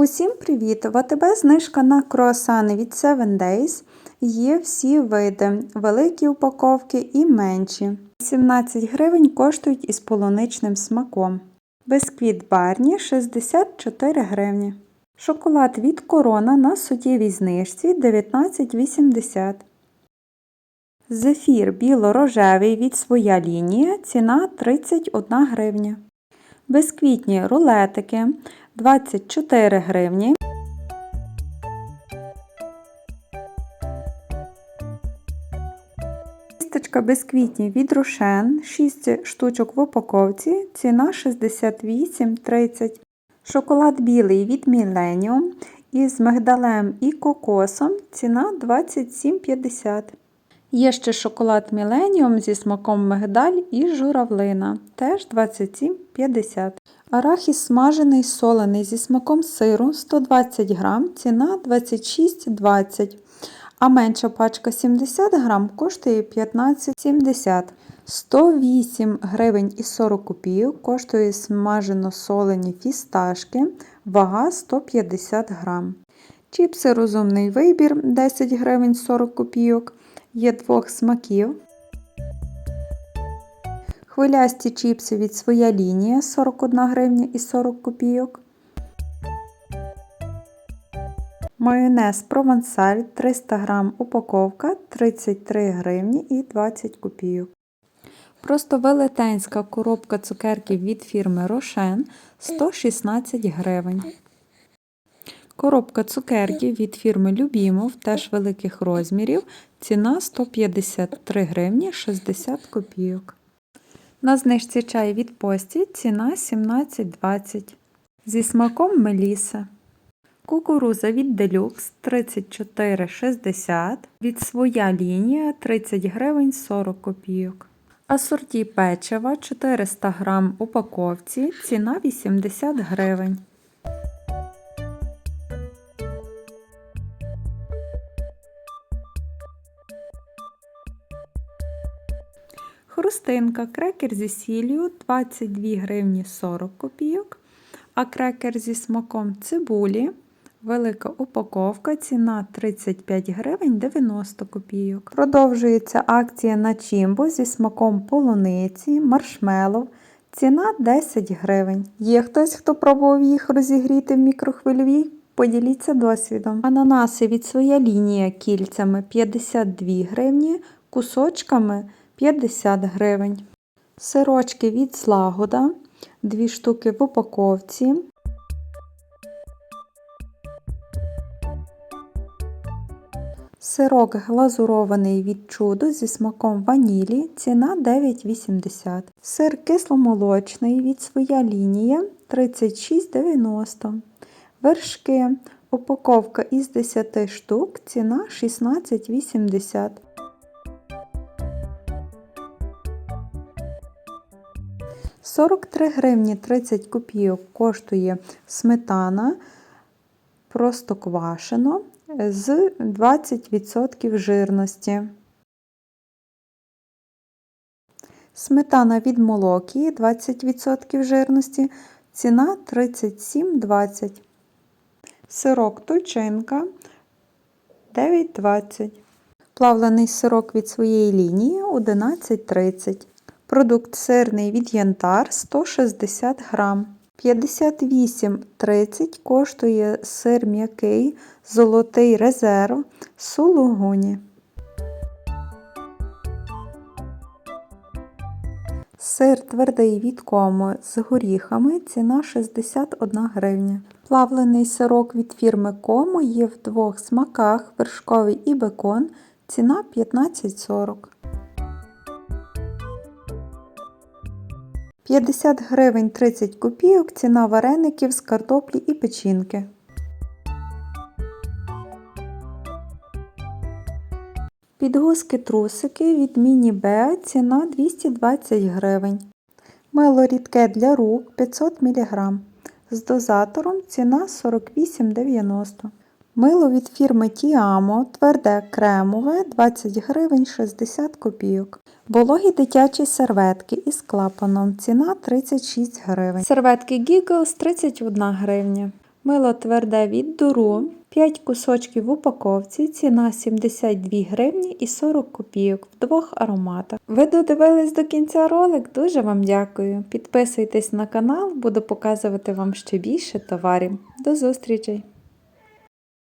Усім привіт! В АТБ знижка на круасани від 7 Days. Є всі види, великі упаковки і менші. 17 гривень коштують із полуничним смаком. Бисквіт барні 64 гривні. Шоколад від корона на суттєвій знижці 19,80. Зефір біло-рожевий від своя лінія. Ціна 31 гривня. Бисквітні рулетики 24 гривні. Тістечка бисквітні від Рошен 6 штучок в упаковці. Ціна 68,30. Шоколад білий від Millennium із мигдалем і кокосом. Ціна 27,50. Є ще шоколад Millennium зі смаком мигдаль і журавлина. Теж 27,50. Арахіс смажений солений зі смаком сиру 120 грам, ціна 26,20 а менша пачка 70 грам коштує 15,70 108 гривень і 40 копійок коштує смажено солені фісташки, вага 150 грам. Чіпси розумний вибір 10 гривень 40 копійок. Є двох смаків. Хвилясті чіпси від своя лінія 41 гривня і 40 копійок. Майонез провансаль 300 г упаковка 33 гривні і 20 копійок. Просто велетенська коробка цукерків від фірми Рошен 116 гривень. Коробка цукерків від фірми Любімов, теж великих розмірів. Ціна 153 гривні 60 копійок. На знижці чай від пості ціна 17,20 зі смаком Меліса. Кукуруза від Deluxe 34,60, від своя лінія 30 гривень 40 копійок. Асорті печива 400 грам упаковці, ціна 80 гривень. Хрустинка крекер зі сіллю 22 гривні 40 копійок, а крекер зі смаком цибулі Велика упаковка, ціна 35 гривень 90 копійок. Продовжується акція на чімбо зі смаком полуниці, маршмелов. Ціна 10 гривень. Є хтось, хто пробував їх розігріти в мікрохвильовій? Поділіться досвідом. Ананаси від своя лінія кільцями 52 гривні, кусочками 50 гривень. Сирочки від злагода, 2 штуки в упаковці. Сирок глазурований від чудо зі смаком ванілі, ціна 9,80. Сир кисломолочний від своя лінія 36,90. Вершки. Упаковка із 10 штук, ціна 16,80. Сорок три гривні 30 копійок коштує сметана просто квашено з 20% жирності. Сметана від молокії 20% жирності. Ціна 37,20. Сирок тульчинка 9,20. Плавлений сирок від своєї лінії 11,30. Продукт сирний від янтар 160 грам. 58,30 коштує сир м'який, золотий резерв сулугуні. Сир твердий від комо з горіхами ціна 61 гривня. Плавлений сирок від фірми Комо є в двох смаках вершковий і бекон. Ціна 15,40. 50 гривень 30 копійок ціна вареників з картоплі і печінки. Підгузки трусики від Міні Беа ціна 220 гривень. Мило рідке для рук 500 мг. З дозатором ціна 48,90 Мило від фірми Тіамо, тверде кремове 20 гривень 60 копійок. Вологі дитячі серветки із клапаном. Ціна 36 гривень. Серветки Giggles 31 гривня. Мило тверде від дуру. 5 кусочків в упаковці, ціна 72 гривні і 40 копійок в двох ароматах. Ви додивились до кінця ролик, дуже вам дякую. Підписуйтесь на канал, буду показувати вам ще більше товарів. До зустрічей!